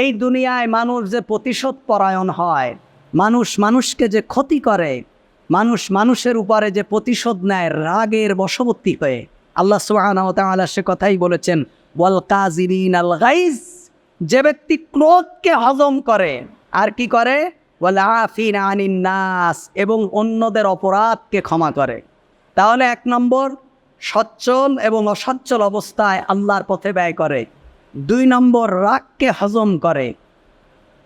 এই দুনিয়ায় মানুষ যে প্রতিশোধ পরায়ণ হয়, মানুষ মানুষকে যে ক্ষতি করে, মানুষ মানুষের উপরে যে প্রতিশোধ নেয় রাগের বশবর্তী হয়ে। আল্লাহ তাআলা সে কথাই বলেছেন, ওয়াল কাজিরিন আল গাইজ যে ব্যক্তি ক্রোধকে হজম করে, আর কি করে? ওয়াল আফিন আনিন নাস এবং অন্যদের অপরাধকে ক্ষমা করে। তাহলে এক নম্বর, সচ্ছল এবং অসচ্ছল অবস্থায় আল্লাহর পথে ব্যয় করে। দুই নম্বর রাগকে হজম করে।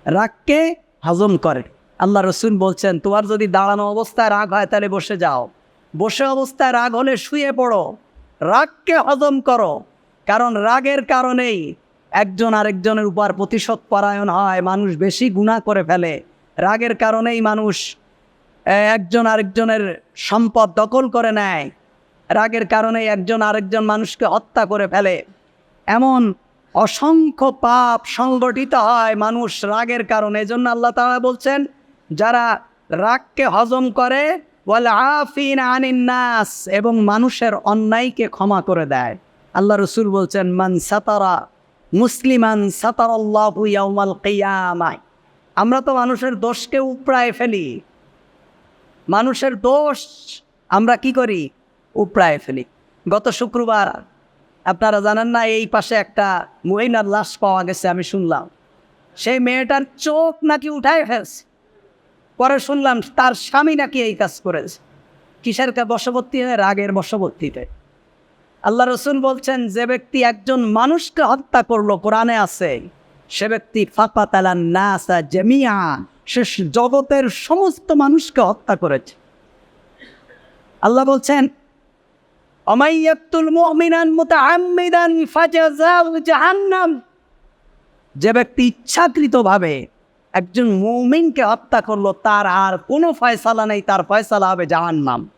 রাগকে হজম করে। আল্লাহ রসুল বলছেন, তোমার যদি দাঁড়ানো অবস্থায় রাগ হয়, তাহলে বসে যাও। বসে অবস্থায় রাগ হলে শুয়ে পড়ো। রাগকে হজম করো। কারণ রাগের কারণেই একজন আরেকজনের উপর প্রতিশোধ পরায়ণ হয়, মানুষ বেশি গুণা করে ফেলে। রাগের কারণেই মানুষ একজন আরেকজনের সম্পদ দখল করে নেয়। রাগের কারণেই একজন আরেকজন মানুষকে হত্যা করে ফেলে। এমন অসংখ্য পাপ সংগঠিত হয় মানুষ রাগের কারণে। এজন্য আল্লাহ তাআলা বলছেন, যারা রাগকে হজম করে, ওয়াল আফিন আনিন নাস, এবং মানুষের অন্যায়কে ক্ষমা করে দেয়। আল্লাহ রসুল বলছেন, মান সাতারা মুসলিমান সাতারাল্লাহু ইয়াউমাল কিয়ামাহ। আমরা তো মানুষের দোষকে উপড়ায় ফেলি। মানুষের দোষ আমরা কি করি? উপড়ায় ফেলি। গত শুক্রবার আপনারা জানেন না, এই পাশে একটা মহিলার লাশ পাওয়া গেছে আমি শুনলাম। সেই মেয়েটার চোখ নাকি উঠায় ফেলছে। পরে শুনলাম তার স্বামী নাকি এই কাজ করেছে। কিসের বশবর্তী? হয়ে রাগের বশবর্তীতে। আল্লাহ রসুল বলছেন, যে ব্যক্তি একজন মানুষকে হত্যা করল, কোরআনে আছে, সে ব্যক্তি ফাঁকা তালা নাসা জমিয়া সে জগতের সমস্ত মানুষকে হত্যা করেছে। আল্লাহ বলছেন জাহান্নাম যে ব্যক্তি ইচ্ছাকৃতভাবে একজন মুমিনকে হত্যা করল, তার আর কোনো ফয়সালা নেই, তার ফয়সালা হবে জাহান্নাম।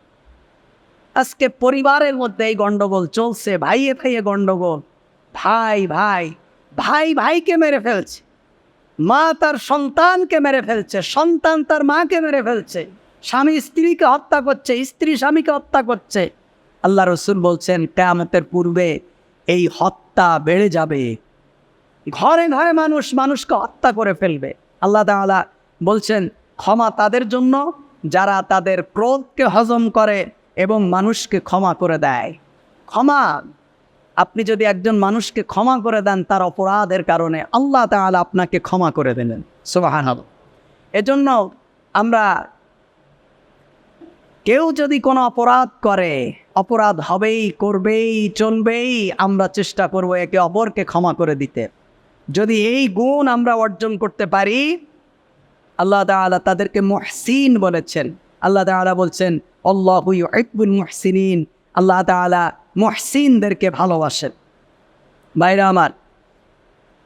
আজকে পরিবারের মধ্যে এই গন্ডগোল চলছে, ভাইয়ে ভাইয়ে গন্ডগোল। ভাই ভাই ভাই, ভাইকে মেরে ফেলছে। মা তার সন্তানকে মেরে ফেলছে, সন্তান তার মাকে মেরে ফেলছে। স্বামী স্ত্রীকে হত্যা করছে, স্ত্রী স্বামীকে হত্যা করছে। আল্লাহ রসুল বলছেন, কেয়ামতের পূর্বে এই হত্যা বেড়ে যাবে। ঘরে ঘরে মানুষ মানুষকে হত্যা করে ফেলবে। আল্লাহ তাআলা বলছেন, ক্ষমা তাদের জন্য, যারা তাদের ক্রোধকে হজম করে এবং মানুষকে ক্ষমা করে দেয়। ক্ষমা, আপনি যদি একজন মানুষকে ক্ষমা করে দেন, তার অপরাধের কারণে আল্লাহ তাআলা আপনাকে ক্ষমা করে দিলেন সুবাহান এজন্য আমরা কেউ যদি কোনো অপরাধ করে অপরাধ হবেই, করবেই, চলবেই, আমরা চেষ্টা করব একে অপরকে ক্ষমা করে দিতে। যদি এই গুণ আমরা অর্জন করতে পারি, আল্লাহ তাআলা তাদেরকে মহসিন বলেছেন। আল্লাহ তাআলা বলছেন, আল্লাহ ইকবুল মহসিনিন। আল্লাহ তাআলা মহসিনদেরকে ভালোবাসেন। ভাইরা আমার,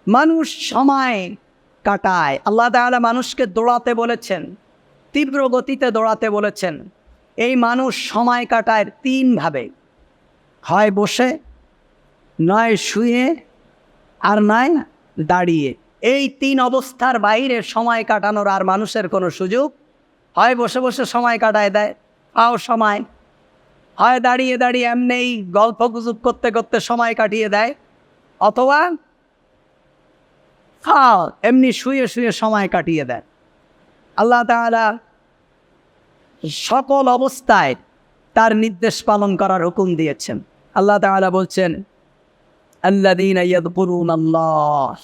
মানুষ সময় কাটায়। আল্লাহ তাআলা মানুষকে দৌড়াতে বলেছেন, তীব্র গতিতে দৌড়াতে বলেছেন। এই মানুষ সময় কাটায় তিনভাবে হয় বসে, নয় শুয়ে, আর নয় দাঁড়িয়ে। এই তিন অবস্থার বাইরে সময় কাটানোর আর মানুষের কোনো সুযোগ? হয় বসে বসে সময় কাটায় দেয়, পাও সময়। হয় দাঁড়িয়ে দাঁড়িয়ে এমনিই গল্প গুজব করতে করতে সময় কাটিয়ে দেয়, অথবা এমনি শুয়ে শুয়ে সময় কাটিয়ে দেয়। আল্লাহ তাআলা সকল অবস্থায় তার নির্দেশ পালন করার হুকুম দিয়েছেন। আল্লাহ তাআলা বলছেন আল্লাহ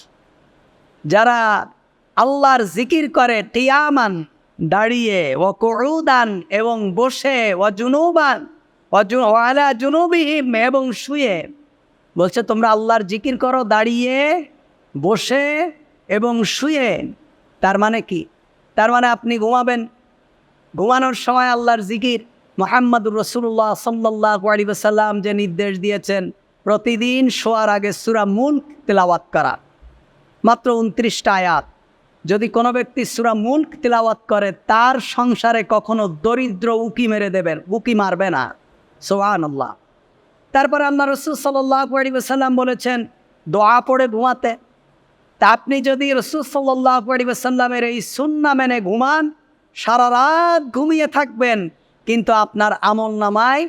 যারা আল্লাহর জিকির করে টিয়ামান দাঁড়িয়ে ও করুদান এবং বসে ও জুনুবান ও জু- ও আলা জুনুবিহিম এবং শুয়ে, বলছে, তোমরা আল্লাহর জিকির করো, দাঁড়িয়ে, বসে এবং শুয়ে। তার মানে কি? তার মানে আপনি ঘুমাবেন ঘুমানোর সময় আল্লাহর জিকির। মোহাম্মদুর রসুল্লাহ সাল্লাহ আলী সাল্লাম যে নির্দেশ দিয়েছেন, প্রতিদিন শোয়ার আগে সুরা মুল্ক তেলাওয়াত করা। মাত্র উনত্রিশটা আয়াত। যদি কোনো ব্যক্তি সুরা মুল্ক তেলাওয়াত করে, তার সংসারে কখনো দরিদ্র উকি মেরে দেবেন উকি মারবে না। সোহান আল্লাহ তারপরে আল্লাহ রসুল সাল্লাহ আলী সাল্লাম বলেছেন, দোয়া পড়ে ঘুমাতে। তা আপনি যদি রসুল সাল্লাহ আলী সাল্লামের এই সুন্না মেনে ঘুমান সারা রাত ঘুমিয়ে থাকবেন কিন্তু আপনার আমল নামায়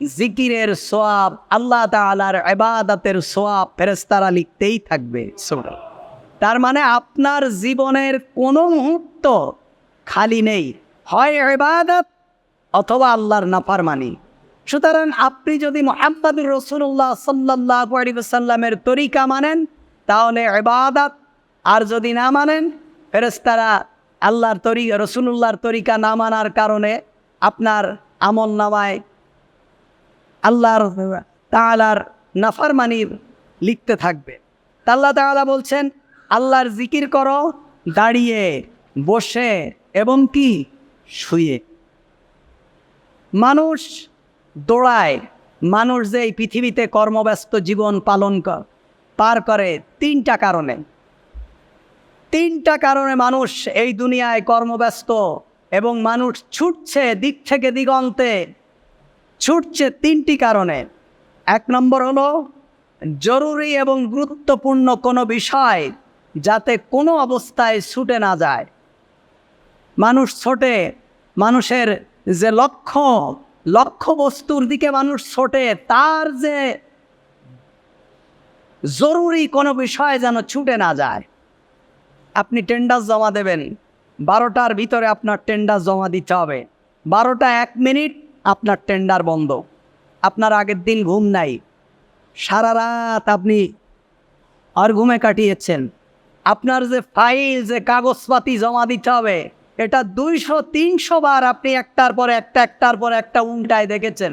জিকিরের সোয়াব আল্লাহ তালার এবাদাতের সোয়াব ফেরেস্তারা লিখতেই থাকবে। তার মানে আপনার জীবনের কোনো মুহূর্ত খালি নেই। হয় এবাদত অথবা আল্লাহর নাফারমানি। সুতরাং আপনি যদি মোহাম্মদুর রসুল্লাহ সাল্লাহ সাল্লামের তরিকা মানেন তাহলে এবাদত আর যদি না মানেন ফেরেস্তারা আল্লাহর তরি রসুল্লাহর তরিকা না মানার কারণে আপনার আমল নামায় আল্লাহর তালার নাফারমানির লিখতে থাকবে। তা আল্লাহ তাআলা বলছেন, আল্লাহর জিকির করো, দাঁড়িয়ে, বসে এবং কি? শুয়ে। মানুষ দৌড়ায়, মানুষ যে এই পৃথিবীতে কর্মব্যস্ত জীবন পালন পার করে তিনটা কারণে। তিনটা কারণে মানুষ এই দুনিয়ায় কর্মব্যস্ত এবং মানুষ ছুটছে দিক থেকে দিগন্তে। ছুটছে তিনটি কারণে। এক নম্বর হলো, জরুরি এবং গুরুত্বপূর্ণ কোনো বিষয় যাতে কোনো অবস্থায় ছুটে না যায়। মানুষ ছোটে, মানুষের যে লক্ষ্য লক্ষ্য বস্তুর দিকে মানুষ ছোটে, তার যে জরুরি কোনো বিষয় যেন ছুটে না যায়। আপনি টেন্ডার জমা দেবেন। বারোটার ভিতরে আপনার টেন্ডার জমা দিতে হবে। বারোটা এক মিনিট আপনার টেন্ডার বন্ধ। আপনার আগের দিন ঘুম নাই। সারা রাত আপনি আর ঘুমে কাটিয়েছেন। আপনার যে ফাইল যে কাগজপাতি জমা দিতে হবে, এটা দুইশো, তিনশো বার আপনি একটার পর একটা, একটার পর একটা উল্টায় দেখেছেন।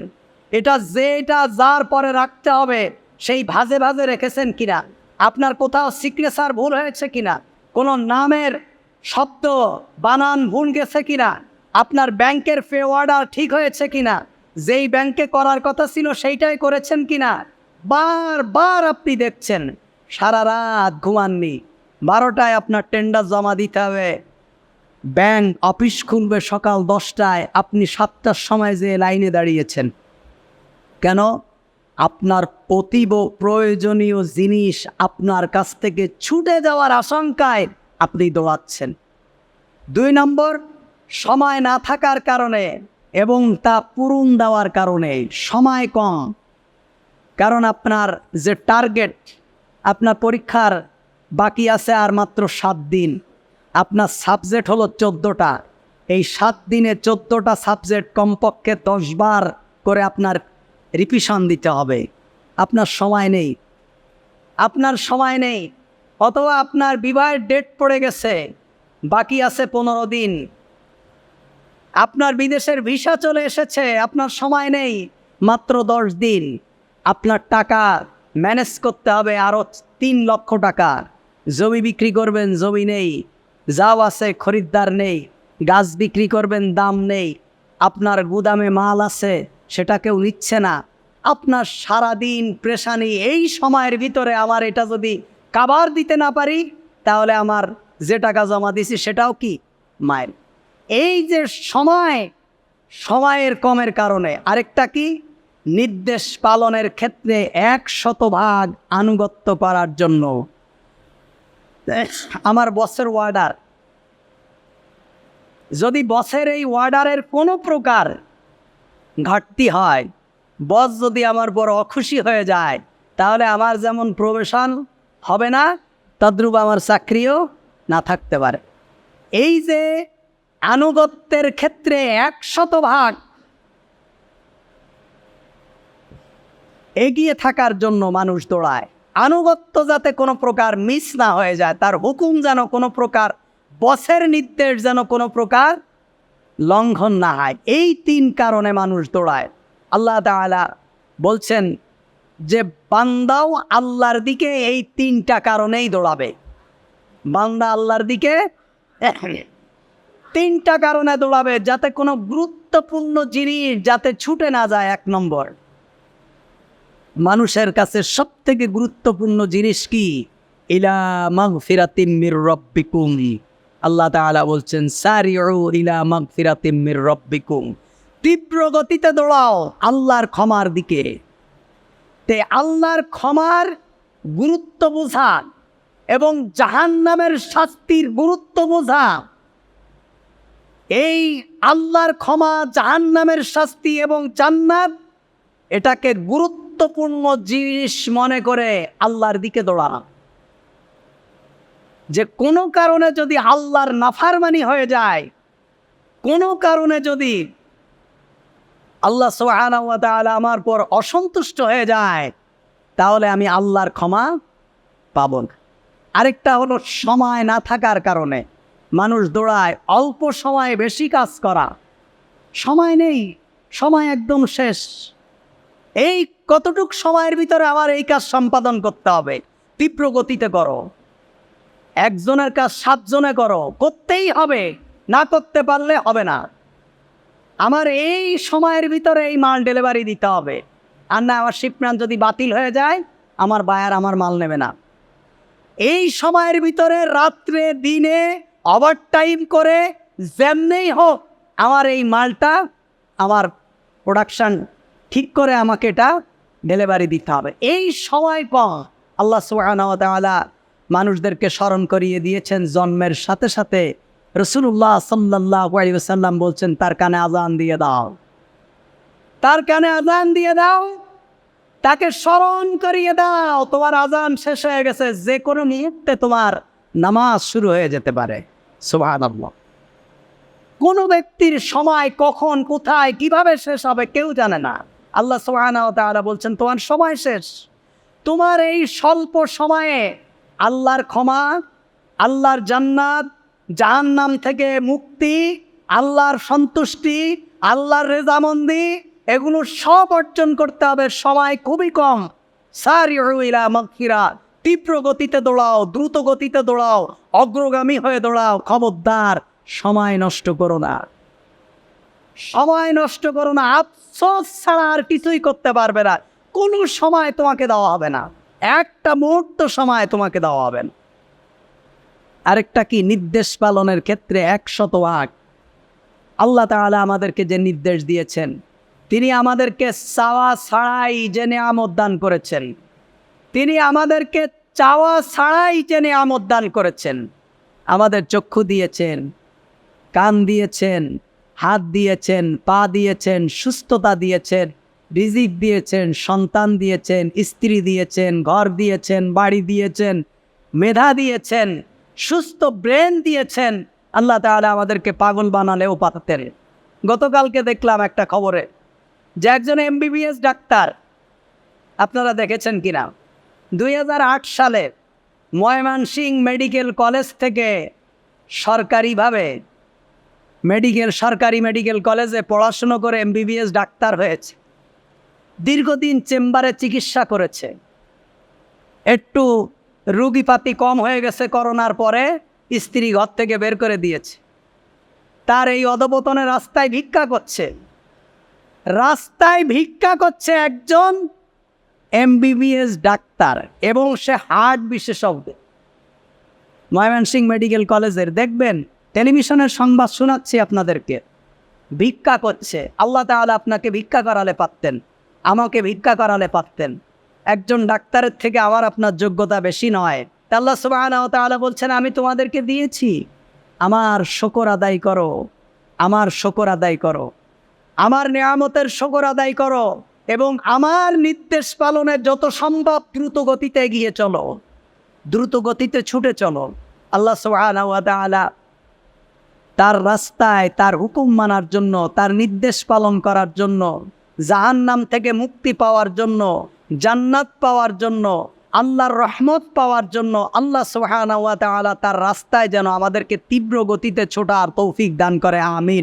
এটা যেটা যার পরে রাখতে হবে, সেই ভাজে ভাজে রেখেছেন কিনা? আপনার কোথাও সিগনেচার ভুল হয়েছে কিনা? কোনো নামের শব্দ, বানান ভুল গেছে কিনা? আপনার ব্যাংকের পে অর্ডার ঠিক হয়েছে কিনা? যেই ব্যাংকে করার কথা ছিল সেইটাই করেছেন কিনা? বারবার আপনি দেখছেন, সারা রাত ঘুমাননি। বারোটায় আপনার টেন্ডার জমা দিতে হবে। ব্যাংক অফিস খুলবে সকাল দশটায়, আপনি সাতটার সময় যে লাইনে দাঁড়িয়েছেন। কেন? আপনার অতীব প্রয়োজনীয় জিনিস আপনার কাছ থেকে ছুটে যাওয়ার আশঙ্কায় আপনি দৌড়াচ্ছেন। দুই নম্বর, সময় না থাকার কারণে এবং তা পূরণ দেওয়ার কারণে সময় কম। কারণ আপনার যে টার্গেট, আপনার পরীক্ষার বাকি আছে আর মাত্র সাত দিন। আপনার সাবজেক্ট হলো চোদ্দোটা। এই সাত দিনে চোদ্দোটা সাবজেক্ট কমপক্ষে দশ বার করে আপনার রিপিশন দিতে হবে। আপনার সময় নেই। আপনার সময় নেই। অথবা আপনার বিবাহের ডেট পড়ে গেছে। বাকি আছে পনেরো দিন। আপনার বিদেশের ভিসা চলে এসেছে। আপনার সময় নেই। মাত্র দশ দিন। আপনার টাকা ম্যানেজ করতে হবে আরও তিন লক্ষ টাকা। জমি বিক্রি করবেন, জমি নেই। যাও আছে, খরিদ্দার নেই। গাছ বিক্রি করবেন, দাম নেই। আপনার গুদামে মাল আছে। সেটা কেউ নিচ্ছে না। আপনার সারাদিন প্রেশানি এই সময়ের ভিতরে আমার এটা যদি কাবার দিতে না পারি, তাহলে আমার যে টাকা জমা দিছি সেটাও কি? মায়ের। এই যে সময়, সময়ের কমের কারণে আরেকটা কি? নির্দেশ পালনের ক্ষেত্রে এক শতভাগ আনুগত্য করার জন্য। আমার বসের ওয়ার্ডার যদি বসের এই ওয়ার্ডারের কোনো প্রকার ঘাটতি হয়। বস যদি আমার বড় অখুশি হয়ে যায়, তাহলে আমার যেমন প্রবেশন হবে না, তদ্রূপ আমার চাকরিও না থাকতে পারে। এই যে আনুগত্যের ক্ষেত্রে একশত ভাগ এগিয়ে থাকার জন্য মানুষ দৌড়ায়। আনুগত্য যাতে কোনো প্রকার মিস না হয়ে যায়, তার হুকুম যেন কোনো প্রকার বসের নির্দেশ যেন কোনো প্রকার লঙ্ঘন না হয়। এই তিন কারণে মানুষ দৌড়ায়। আল্লাহ তাআলা বলছেন যে, বান্দাও আল্লাহর দিকে এই তিনটা কারণেই দৌড়াবে। বান্দা আল্লাহর দিকে তিনটা কারণে দৌড়াবে, যাতে কোনো গুরুত্বপূর্ণ জিনিস যাতে ছুটে না যায় এক নম্বর। মানুষের কাছে সব থেকে গুরুত্বপূর্ণ জিনিস কি? ইলা মাগফিরাতিম মির রব্বিকুম। আল্লাহ তাআলা বলছেন, সারিউ ইলা মাগফিরাতিম মির রব্বিকুম। তীব্র গতিতে দৌড়াও আল্লাহর ক্ষমার দিকে। তে আল্লাহর ক্ষমার গুরুত্ব বোঝা এবং জাহান্নামের শাস্তির গুরুত্ব বোঝা। এই আল্লাহর ক্ষমা, জাহান্নামের শাস্তি এবং জান্নাত, এটাকে গুরুত্বপূর্ণ জিনিস মনে করে আল্লাহর দিকে দৌড়ানো যে কোনো কারণে যদি আল্লাহর নাফারমানি হয়ে যায়, কোনো কারণে যদি আল্লাহ তাআলা আমার পর অসন্তুষ্ট হয়ে যায়, তাহলে আমি আল্লাহর ক্ষমা পাব না। আরেকটা হলো সময় না থাকার কারণে মানুষ দৌড়ায়, অল্প সময়ে বেশি কাজ করা। সময় নেই, সময় একদম শেষ। এই কতটুক সময়ের ভিতরে আমার এই কাজ সম্পাদন করতে হবে? তীব্র গতিতে করো। একজনের কাজ সাতজনে করো, করতেই হবে, না করতে পারলে হবে না। আমার এই সময়ের ভিতরে এই মাল ডেলিভারি দিতে হবে। আর না, আমার শিপম্যান যদি বাতিল হয়ে যায়, আমার বায়ার আমার মাল নেবে না। এই সময়ের ভিতরে রাত্রে, দিনে ওভার টাইম করে যেমনেই হোক, আমার এই মালটা, আমার প্রোডাকশান ঠিক করে আমাকে এটা ডেলিভারি দিতে হবে। এই সময় কম আল্লাহ সুবাহ মানুষদেরকে স্মরণ করিয়ে দিয়েছেন জন্মের সাথে সাথে। রসুল্লাহ সাল্লাহ বলছেন, তার কানে আজান দিয়ে দাও। তার কানে আজান দিয়ে দাও, তাকে স্মরণ করিয়ে দাও। তোমার আজান শেষ হয়ে গেছে যে কোনো মুহূর্তে তোমার নামাজ শুরু হয়ে যেতে পারে। সুবাহ কোনো ব্যক্তির সময় কখন, কোথায়, কীভাবে শেষ হবে কেউ জানে না। আল্লাহ ওয়া তাআলা বলছেন, তোমার সময় শেষ। তোমার এই স্বল্প সময়ে আল্লাহর ক্ষমা, আল্লাহর জান্নাত, জাহান্নাম থেকে মুক্তি, আল্লাহর সন্তুষ্টি, আল্লাহর রেজামন্দি, এগুলো সব অর্জন করতে হবে সময় খুবই কম। সারি ইলা মগফিরা, তীব্র গতিতে দৌড়াও, দ্রুত গতিতে দৌড়াও, অগ্রগামী হয়ে দৌড়াও, খবরদার, সময় নষ্ট করো না। সময় নষ্ট করো না, আফসোস ছাড়া আর কিছুই করতে পারবে না, কোনো সময় তোমাকে দেওয়া হবে না। একটা মুহূর্ত সময় তোমাকে দেওয়া হবে না আরেকটা কি? নির্দেশ পালনের ক্ষেত্রে একশত আগ আল্লাহ তাআলা আমাদেরকে যে নির্দেশ দিয়েছেন, তিনি আমাদেরকে চাওয়া ছাড়াই জেনে নিয়ামত দান করেছেন। তিনি আমাদেরকে চাওয়া ছাড়াই জেনে নিয়ামত দান করেছেন। আমাদের চক্ষু দিয়েছেন, কান দিয়েছেন, হাত দিয়েছেন, পা দিয়েছেন, সুস্থতা দিয়েছেন। রিজিক দিয়েছেন, সন্তান দিয়েছেন, স্ত্রী দিয়েছেন, ঘর দিয়েছেন, বাড়ি দিয়েছেন, মেধা দিয়েছেন, সুস্থ ব্রেন দিয়েছেন। আল্লাহ তাআলা আমাদেরকে পাগল বানালেও পাঠাতেন গতকালকে দেখলাম একটা খবরে যে একজন এমবিবিএস ডাক্তার, আপনারা দেখেছেন কিনা? দুই হাজার আট সালে ময়মনসিং মেডিকেল কলেজ থেকে সরকারিভাবে মেডিকেল, সরকারি মেডিকেল কলেজে পড়াশুনো করে এমবিবিএস ডাক্তার হয়েছে। দীর্ঘদিন চেম্বারে চিকিৎসা করেছে। একটু রুগীপাতি কম হয়ে গেছে করোনার পরে স্ত্রী ঘর থেকে বের করে দিয়েছে। তার এই অধপতনের রাস্তায় ভিক্ষা করছে। রাস্তায় ভিক্ষা করছে একজন এমবিবিএস ডাক্তার এবং সে হার্ট বিশেষজ্ঞ। ময়মনসিং মেডিকেল কলেজের দেখবেন, টেলিভিশনের সংবাদ শোনাচ্ছি আপনাদেরকে। ভিক্ষা করছে। আল্লাহ তাহলে আপনাকে ভিক্ষা করালে পারতেন। আমাকে ভিক্ষা করালে পারতেন। একজন ডাক্তারের থেকে আমার আপনার যোগ্যতা বেশি নয়। আল্লাহ তাআলা বলছেন, আমি তোমাদেরকে দিয়েছি। আমার শকর আদায় করো। আমার শকর আদায় করো। আমার নেয়ামতের শকর আদায় করো এবং আমার নির্দেশ পালনের যত সম্ভব দ্রুত গতিতে এগিয়ে চলো। দ্রুত গতিতে ছুটে চলো। আল্লাহ ওয়া তার রাস্তায় তার হুকুম মানার জন্য, তার নির্দেশ পালন করার জন্য জাহান্নাম থেকে মুক্তি পাওয়ার জন্য, জান্নাত পাওয়ার জন্য, আল্লাহর রহমত পাওয়ার জন্য আল্লাহ সোহানা তার রাস্তায় যেন আমাদেরকে তীব্র গতিতে ছোটার তৌফিক দান করে, আমিন।